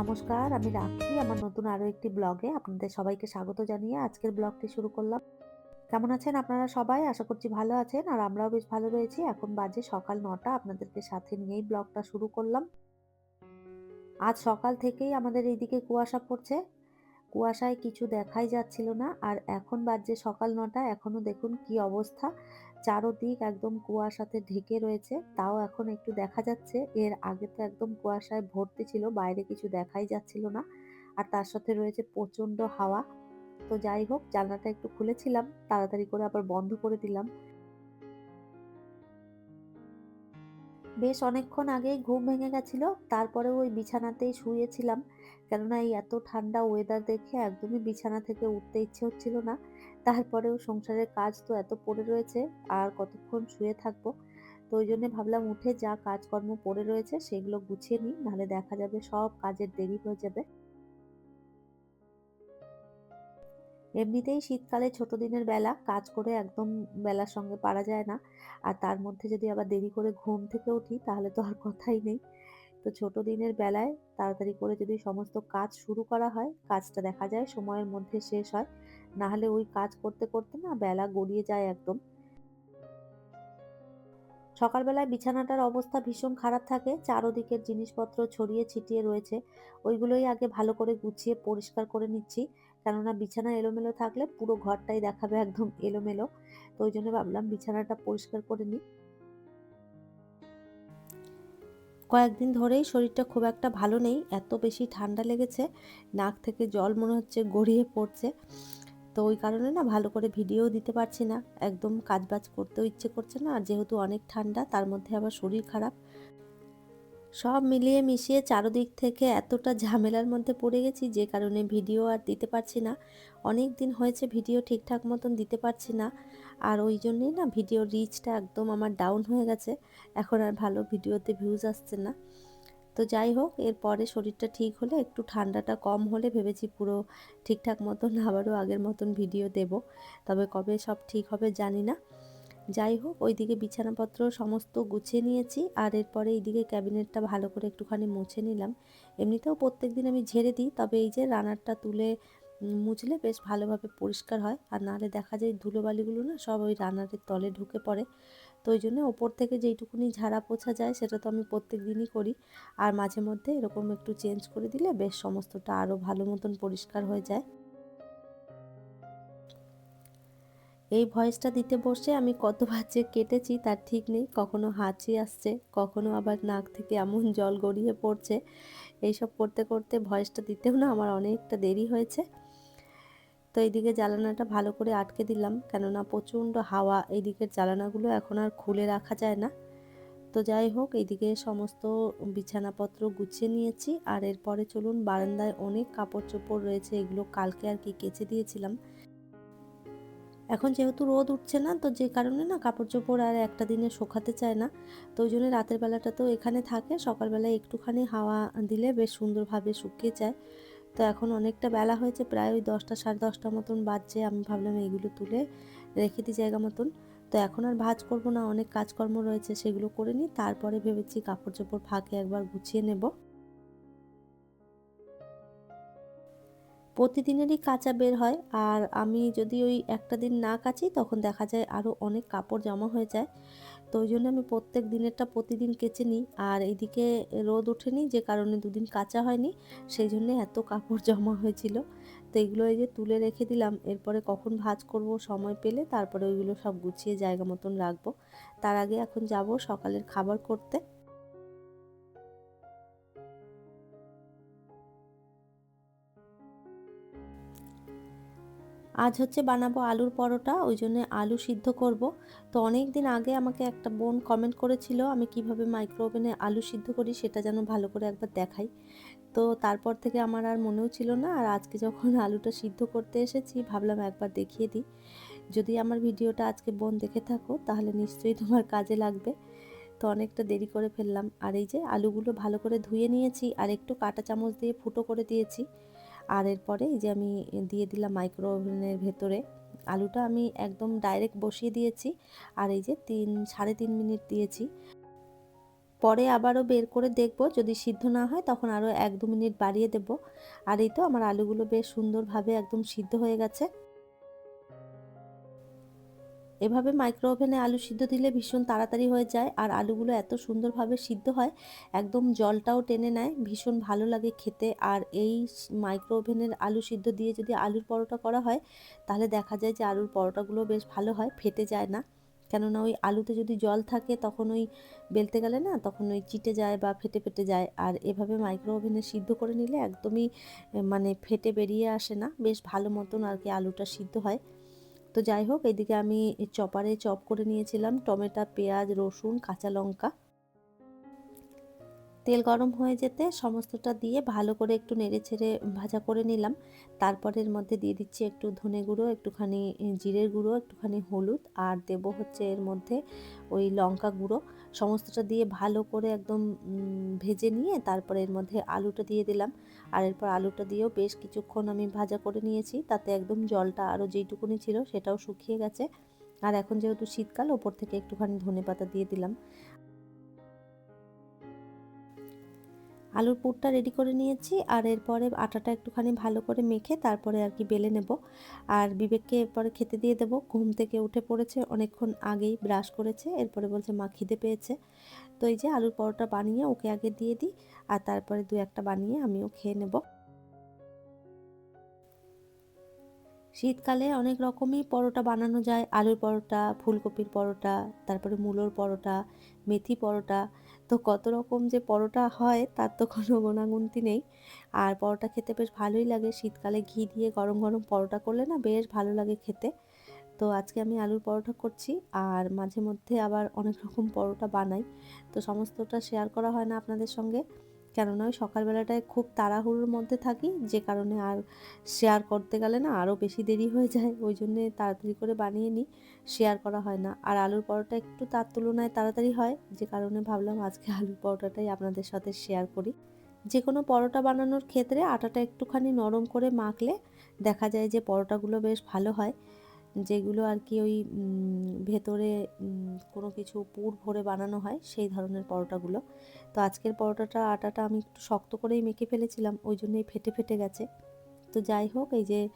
নমস্কার, আমি রাখি আমার নতুন আরও একটি ব্লগে। আপনাদের সবাইকে স্বাগত জানিয়ে আজকের ব্লগটি শুরু করলাম। কেমন আছেন আপনারা সবাই? আশা করছি ভালো আছেন আর আমরাও বেশ ভালো রয়েছি। এখন বাজে সকাল নটা, আপনাদেরকে সাথে নিয়েই ব্লগটা শুরু করলাম। আজ সকাল থেকেই আমাদের এইদিকে কুয়াশা পড়ছে। কুয়াশায় কিছু দেখাই যাচ্ছিল না আর এখন বাজে সকাল নটা, এখনও দেখুন কি অবস্থা। চারোদিক একদম কুয়াশাতে ঢেকে রয়েছে। তাও এখন একটু দেখা যাচ্ছে। এর আগে তো একদম কুয়াশায় ভর্তি ছিল, বাইরে কিছু দেখাই যাচ্ছিল না। আর তার সাথে রয়েছে প্রচণ্ড হাওয়া। তো যাই হোক, জানলাটা একটু খুলেছিলাম, তাড়াতাড়ি করে আবার বন্ধ করে দিলাম। বেশ অনেকক্ষণ আগেই ঘুম ভেঙে গেছিল তারপরে ওই বিছানাতেই শুয়েছিলাম। কেননা এই এত ঠান্ডা ওয়েদার দেখে একদমই বিছানা থেকে উঠতে ইচ্ছে হচ্ছিল না। তারপরেও সংসারের কাজ তো এত পড়ে রয়েছে, আর কতক্ষণ শুয়ে থাকব? তো ওই জন্য ভাবলাম উঠে যা কাজকর্ম পড়ে রয়েছে সেগুলো গুছিয়ে নিই, নাহলে দেখা যাবে সব কাজের দেরি হয়ে যাবে। এমনিতেই শীতকালে ছোট দিনের বেলা কাজ করে একদম বেলার সঙ্গে পারা যায় না। আর তার মধ্যে যদি আবার দেরি করে ঘুম থেকে উঠি তাহলে তো আর কথাই নেই। তো ছোট দিনের বেলায় তাড়াতাড়ি করে যদি সমস্ত কাজ শুরু করা হয়, কাজটা দেখা যায় সময়ের মধ্যে শেষ হয়, না হলে ওই কাজ করতে করতে না বেলা গড়িয়ে যায় একদম। সকালবেলায় বিছানাটার অবস্থা ভীষণ খারাপ থাকে, চারোদিকের জিনিসপত্র ছড়িয়ে ছিটিয়ে রয়েছে, ওইগুলোই আগে ভালো করে গুছিয়ে পরিষ্কার করে নিচ্ছি, কেননা বিছানা এলোমেলো থাকলে পুরো ঘরটাই দেখাবে একদম এলোমেলো, তো ওই জন্য ভাবলাম বিছানাটা পরিষ্কার করে নিই। কয়েকদিন ধরেই শরীরটা খুব একটা ভালো নেই, এত বেশি ঠান্ডা লেগেছে, নাক থেকে জল মনে হচ্ছে গড়িয়ে পড়ছে। তো ওই কারণে না ভালো করে ভিডিও দিতে পারছি না, একদম কাজবাজ করতেও ইচ্ছে করছে না, আর যেহেতু অনেক ঠান্ডা, তার মধ্যে আবার শরীর খারাপ। সব মিলিয়ে মিশিয়ে চারোদিক থেকে এতটা ঝামেলার মধ্যে পড়ে গেছি, যে কারণে ভিডিও আর দিতে পারছি না। অনেক দিন হয়েছে ভিডিও ঠিকঠাক মতন দিতে পারছি না আর ওই জন্যই না ভিডিও রিচটা একদম আমার ডাউন হয়ে গেছে। এখন আর ভালো ভিডিওতে ভিউজ আসছে না। তো যাই হোক, এরপরে শরীরটা ঠিক হলে একটু ঠান্ডাটা কম হলে ভেবেছি পুরো ঠিকঠাক মতন আবারও আগের মতন ভিডিও দেব। তবে কবে সব ঠিক হবে জানি না। যাই হোক, ওইদিকে বিছানাপত্র সমস্ত গুছিয়ে নিয়েছি। আর এরপরে এইদিকে ক্যাবিনেটটা ভালো করে একটুখানি মুছে নিলাম। এমনিতেও প্রত্যেক দিন আমি ঝেড়ে দিই, তবে এই যে রানারটা তুলে মুছলে বেশ ভালোভাবে পরিষ্কার হয়। আর নাহলে দেখা যায় ধুলোবালিগুলো না সব ওই রানারের তলে ঢুকে পড়ে। তো ওই জন্য ওপর থেকে যেইটুকুনি ঝাড়া পোছা যায় সেটা তো আমি প্রত্যেক দিনই করি। আর মাঝে মধ্যে এরকম একটু চেঞ্জ করে দিলে বেশ সমস্তটা আরও ভালো মতন পরিষ্কার হয়ে যায়। এই ভয়েসটা দিতে বসে আমি কতবার যে কেটেছি তার ঠিক নেই। কখনো হাঁচি আসছে, কখনো আবার নাক থেকে এমন জল গড়িয়ে পড়ছে। এইসব করতে করতে ভয়েসটা দিতেও না আমার অনেকটা দেরি হয়েছে। তো এইদিকে জ্বালানাটা ভালো করে আটকে দিলাম। কেননা প্রচণ্ড হাওয়া এইদিকের জ্বালানাগুলো এখন আর খুলে রাখা যায় না। তো যাই হোক, এইদিকে সমস্ত বিছানাপত্র গুছিয়ে নিয়েছি। আর এরপরে চলুন, বারান্দায় অনেক কাপড় চোপড় রয়েছে, এগুলো কালকে আর কি কেচে দিয়েছিলাম। এখন যেহেতু রোদ উঠছে না, তো যে কারণে না কাপড় চোপড় আর একটা দিনে শোকাতে চায় না। তো ওই জন্য রাতের বেলাটা তো এখানে থাকে, সকালবেলায় একটুখানি হাওয়া দিলে বেশ সুন্দরভাবে শুকিয়ে যায়। তো এখন অনেকটা বেলা হয়েছে, প্রায় ওই দশটা সাড়ে দশটা মতন বাজছে। আমি ভাবলাম এইগুলো তুলে রেখে দিই জায়গা মতন। তো এখন আর ভাজ করব না, অনেক কাজকর্ম রয়েছে সেগুলো করে নিই, তারপরে ভেবেছি কাপড় চোপড় ফাঁকে একবার গুছিয়ে নেব। প্রতিদিনেরই কাঁচা বের হয়, আর আমি যদি ওই একটা দিন না কাচি, তখন দেখা যায় আরও অনেক কাপড় জমা হয়ে যায়। তো ওই জন্য আমি প্রত্যেক দিনেরটা প্রতিদিন কেচে নিই। আর এদিকে রোদ ওঠেনি, যে কারণে দুদিন কাঁচা হয়নি, সেই জন্যে এত কাপড় জমা হয়েছিল। তো এগুলো এই যে তুলে রেখে দিলাম, এরপরে কখন ভাজ করব সময় পেলে তারপরে ওইগুলো সব গুছিয়ে জায়গা মতন রাখব। তার আগে এখন যাব সকালের খাবার করতে। আজ হচ্ছে বানাবো আলুর পরোটা ওই জন্য আলু সিদ্ধ করব। তো অনেক দিন আগে আমাকে একটা বোন কমেন্ট করেছিল, আমি কীভাবে মাইক্রো ওভেনে আলু সিদ্ধ করি সেটা যেন ভালো করে একবার দেখাই। তো তারপর থেকে আমার আর মনেও ছিল না, আর আজকে যখন আলুটা সিদ্ধ করতে এসেছি, ভাবলাম একবার দেখিয়ে দিই। যদি আমার ভিডিওটা আজকে বোন দেখে থাকো, তাহলে নিশ্চয়ই তোমার কাজে লাগবে। তো অনেকটা দেরি করে ফেললাম। আর এই যে আলুগুলো ভালো করে ধুয়ে নিয়েছি, আর একটু কাটা চামচ দিয়ে ফুটো করে দিয়েছি। আর এরপরে এই যে আমি দিয়ে দিলাম মাইক্রো ওভেনের ভেতরে, আলুটা আমি একদম ডাইরেক্ট বসিয়ে দিয়েছি আর এই যে তিন, সাড়ে তিন মিনিট দিয়েছি। পরে আবারও বের করে দেখব, যদি সিদ্ধ না হয় তখন আরও এক দু মিনিট বাড়িয়ে দেব। আর এই তো আমার আলুগুলো বেশ সুন্দরভাবে একদম সিদ্ধ হয়ে গেছে। এভাবে মাইক্রো ওভেনে আলু সিদ্ধ দিলে ভীষণ তাড়াতাড়ি হয়ে যায় আর আলুগুলো এত সুন্দরভাবে সিদ্ধ হয়, একদম জলটাও টেনে নেয়, ভীষণ ভালো লাগে খেতে। আর এই মাইক্রো ওভেনের আলু সিদ্ধ দিয়ে যদি আলুর পরোটা করা হয়, তাহলে দেখা যায় যে আলুর পরোটাগুলো বেশ ভালো হয়, ফেটে যায় না। কেননা ওই আলুতে যদি জল থাকে, তখন ওই বেলতে গেলে না, তখন ওই চিটে যায় বা ফেটে ফেটে যায়। আর এভাবে মাইক্রো ওভেনে সিদ্ধ করে নিলে একদমই মানে ফেটে বেরিয়ে আসে না, বেশ ভালো মতন আর কি আলুটা সিদ্ধ হয়। তো যাই হোক, এদিকে আমি চপারে চপ করে নিয়েছিলাম। টমেটো, পেঁয়াজ, রসুন, কাঁচা লঙ্কা। তেল গরম হয়ে যেতে সমস্তটা দিয়ে ভালো করে একটু নেড়ে ছেড়ে ভাজা করে নিলাম। তারপরের মধ্যে দিয়ে দিচ্ছি একটু ধনে গুঁড়ো, একটুখানি জিরের গুঁড়ো, একটুখানি হলুদ, আর দেব হচ্ছে এর মধ্যে ওই লঙ্কা গুঁড়ো। সমস্তটা দিয়ে ভালো করে একদম ভেজে নিয়ে তারপরে এর মধ্যে আলুটা দিয়ে দিলাম। আর এরপর আলুটা দিয়েও বেশ কিছুক্ষণ আমি ভাজা করে নিয়েছি। তাতে একদম জলটা আরও যেইটুকুনি ছিল সেটাও শুকিয়ে গেছে। আর এখন যেহেতু শীতকাল, ওপর থেকে একটুখানি ধনে পাতা দিয়ে দিলাম। আলুর পুরটা রেডি করে নিয়েছি, আর এরপরে আটাটা একটুখানি ভালো করে মেখে তারপরে আর কি বেলে নেব। আর বিবেককে এরপরে খেতে দিয়ে দেবো। ঘুম থেকে উঠে পড়েছে, অনেকক্ষণ আগেই ব্রাশ করেছে, এরপরে বলছে, মা, খিদে পেয়েছে। তো এই যে আলুর পরোটা বানিয়ে ওকে আগে দিয়ে দিই, আর তারপরে দু একটা বানিয়ে আমিও খেয়ে নেব। শীতকালে অনেক রকমই পরোটা বানানো যায়। আলুর পরোটা, ফুলকপির পরোটা, তারপরে মূলোর পরোটা, মেথি পরোটা তো কত রকম যে পরোটা হয়, তার তো কোনো গোনাগুনতি নেই। আর পরোটা খেতে বেশ ভালোই লাগে। শীতকালে ঘি দিয়ে গরম গরম পরোটা করলে না বেশ ভালো লাগে খেতে। তো আজকে আমি আলুর পরোটা করছি আর মাঝে মধ্যে আবার অনেক রকম পরোটা বানাই। তো সমস্তটা শেয়ার করা হয় না আপনাদের সঙ্গে। কেননা সকালবেলাটায় খুব তাড়াহুড়োর মধ্যে থাকি, যে কারণে আর শেয়ার করতে গেলে না আরও বেশি দেরি হয়ে যায়, ওই জন্যে তাড়াতাড়ি করে বানিয়ে নিই শেয়ার করা হয় না। আর আলুর পরোটা একটু তার তুলনায় তাড়াতাড়ি হয়, যে কারণে ভাবলাম আজকে আলুর পরোটাটাই আপনাদের সাথে শেয়ার করি। যে কোনো পরোটা বানানোর ক্ষেত্রে আটাটা একটুখানি নরম করে মাখলে দেখা যায় যে পরোটাগুলো বেশ ভালো হয়। যেগুলো আর কি ওই ভেতরে কোনো কিছু পুর ভরে বানানো হয়, সেই ধরনের পরোটাগুলো। তো আজকের পরোটাটা, আটাটা আমি একটু শক্ত করেই মেখে ফেলেছিলাম, ওই জন্যই ফেটে ফেটে গেছে। তো যাই হোক, এই যে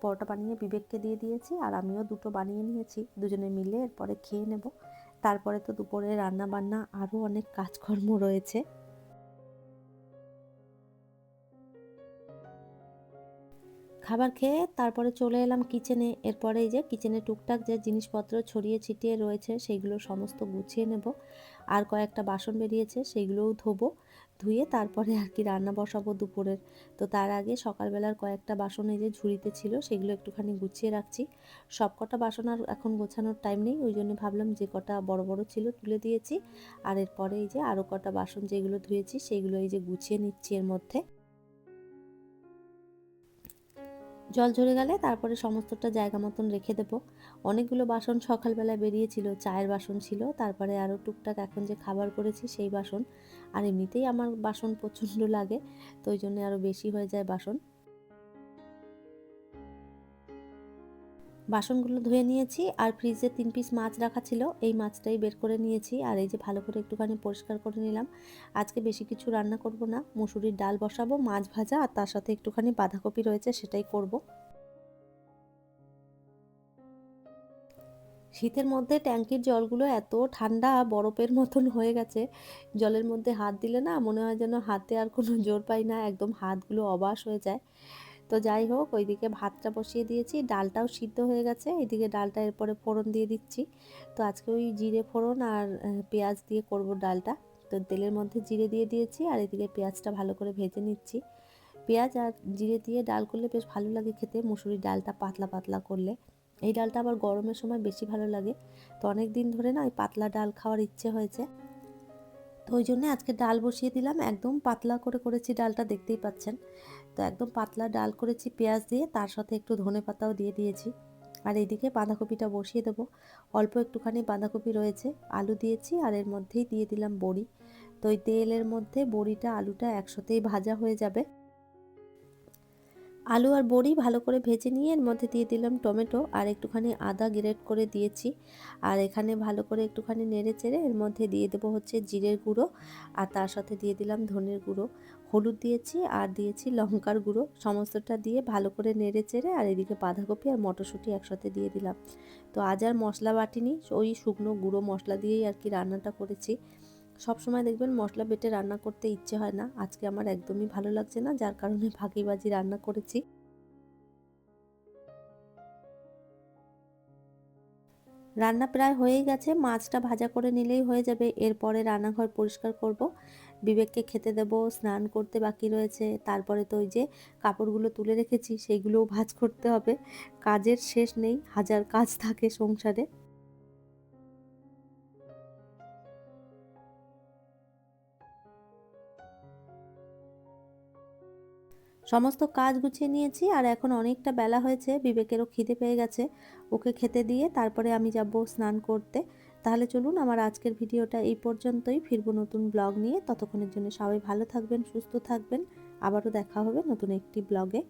পরোটা বানিয়ে বিবেককে দিয়ে দিয়েছি, আর আমিও দুটো বানিয়ে নিয়েছি, দুজনে মিলে, এরপরে খেয়ে নেব। তারপরে তো দুপুরে রান্না বান্না আরও অনেক কাজকর্ম রয়েছে। খাবার খেয়ে তারপরে চলে এলাম কিচেনে এরপরে এই যে কিচেনে টুকটাক যে জিনিসপত্র ছড়িয়ে ছিটিয়ে রয়েছে সেইগুলো সমস্ত গুছিয়ে নেব। আর কয়েকটা বাসন বেরিয়েছে সেইগুলোও ধোবো, ধুয়ে তারপরে আর কি রান্না বসাবো দুপুরের। তো তার আগে সকালবেলার কয়েকটা বাসন এই যে ঝুড়িতে ছিল, সেগুলো একটুখানি গুছিয়ে রাখছি। সব কটা বাসন আর এখন গোছানোর টাইম নেই, ওই জন্য ভাবলাম যে কটা বড় বড় ছিল তুলে দিয়েছি। আর এরপরে এই যে আরও কটা বাসন যেগুলো ধুয়েছি সেইগুলো এই যে গুছিয়ে নিচ্ছি এর মধ্যে। জল ঝরে গেলে তারপরে সমস্তটা জায়গা মতন রেখে দেবো। অনেকগুলো বাসন সকালবেলায় বেরিয়েছিল, চায়ের বাসন ছিল, তারপরে আরও টুকটাক এখন যে খাবার করেছি সেই বাসন। আর এমনিতেই আমার বাসন প্রচণ্ড লাগে, তো ওই জন্য আরও বেশি হয়ে যায় বাসন। বাসনগুলো ধুয়ে নিয়েছি আর ফ্রিজে তিন পিস মাছ রাখা ছিল। এই মাছটাই বের করে নিয়েছি আর এই যে ভালো করে একটুখানি পরিষ্কার করে নিলাম। আজকে বেশি কিছু রান্না করব না। মুসুরির ডাল বসাবো, মাছ ভাজা আর তার সাথে একটুখানি বাঁধাকপি রয়েছে সেটাই করব। শীতের মধ্যে ট্যাঙ্কির জলগুলো এত ঠান্ডা বরফের মতন হয়ে গেছে, জলের মধ্যে হাত দিলে না মনে হয় যেন হাতে আর কোনো জোর পাই না, একদম হাতগুলো অবাস হয়ে যায়। তো যাই হোক, ওইদিকে ভাতটা বসিয়ে দিয়েছি। ডালটাও সিদ্ধ হয়ে গেছে। এইদিকে ডালটা এরপরে ফোড়ন দিয়ে দিচ্ছি। তো আজকে ওই জিরে ফোড়ন আর পেঁয়াজ দিয়ে করব ডালটা। তো তেলের মধ্যে জিরে দিয়ে দিয়েছি আর এদিকে পেঁয়াজটা ভালো করে ভেজে নিচ্ছি। পেঁয়াজ আর জিরে দিয়ে ডাল করলে বেশ ভালো লাগে খেতে, মুসুরির ডালটা পাতলা পাতলা করলে। এই ডালটা আবার গরমের সময় বেশি ভালো লাগে। তো অনেক দিন ধরে না ওই পাতলা ডাল খাওয়ার ইচ্ছে হয়েছে। তো ওই জন্য আজকে ডাল বসিয়ে দিলাম। একদম পাতলা করে করেছি ডালটা, দেখতেই পাচ্ছেন। তো একদম পাতলা ডাল করেছি পেঁয়াজ দিয়ে, তার সাথে একটু ধনে পাতাও দিয়ে দিয়েছি। আর এইদিকে বাঁধাকপিটা বসিয়ে দেবো। অল্প একটুখানি বাঁধাকপি রয়েছে, আলু দিয়েছি আর এর মধ্যেই দিয়ে দিলাম বড়ি। তো ওই তেলের মধ্যে বড়িটা, আলুটা একসাথেই ভাজা হয়ে যাবে। আলু আর বড়ি ভালো করে ভেজে নিয়ে এর মধ্যে দিয়ে দিলাম টমেটো আর একটুখানি আদা গ্রেট করে দিয়েছি। আর এখানে ভালো করে একটুখানি নেড়ে চেড়ে এর মধ্যে দিয়ে দেবো হচ্ছে জিরের গুঁড়ো আর তার সাথে দিয়ে দিলাম ধনের গুঁড়ো। হলুদ দিয়েছি আর দিয়েছি লঙ্কার গুঁড়ো। সমস্তটা দিয়ে ভালো করে নেড়ে চেড়ে আর এদিকে বাঁধাকপি আর মটরশুঁটি একসাথে দিয়ে দিলাম। তো আজ আর মশলা বাটিনি, ওই শুকনো গুঁড়ো মশলা দিয়েই আর কি রান্নাটা করেছি। সব সময় দেখবেন মশলা বেটে রান্না করতে ইচ্ছে হয় না। আজকে আমার একদমই ভালো লাগছে না, যার কারণে ভাগিবাজি রান্না করেছি। রান্না প্রায় হয়েই গেছে, মাছটা ভাজা করে নিলেই হয়ে যাবে। এরপরে রান্নাঘর পরিষ্কার করব। বিবেককে খেতে দেব, স্নান করতে বাকি রয়েছে। তারপরে তো ওই যে কাপড়গুলো তুলে রেখেছি সেইগুলোও ভাজ করতে হবে। কাজের শেষ নেই, হাজার কাজ থাকে সংসারে। সমস্ত কাজ গুছিয়ে নিয়েছি আর এখন অনেকটা বেলা হয়েছে, বিবেকেরও খিদে পেয়ে গেছে। ওকে খেতে দিয়ে তারপরে আমি যাব স্নান করতে। তাহলে চলুন আমার আজকের ভিডিওটা এই পর্যন্তই। ফিরবো নতুন ব্লগ নিয়ে। ততক্ষণের জন্য সবাই ভালো থাকবেন, সুস্থ থাকবেন। আবারও দেখা হবে নতুন একটি ব্লগে।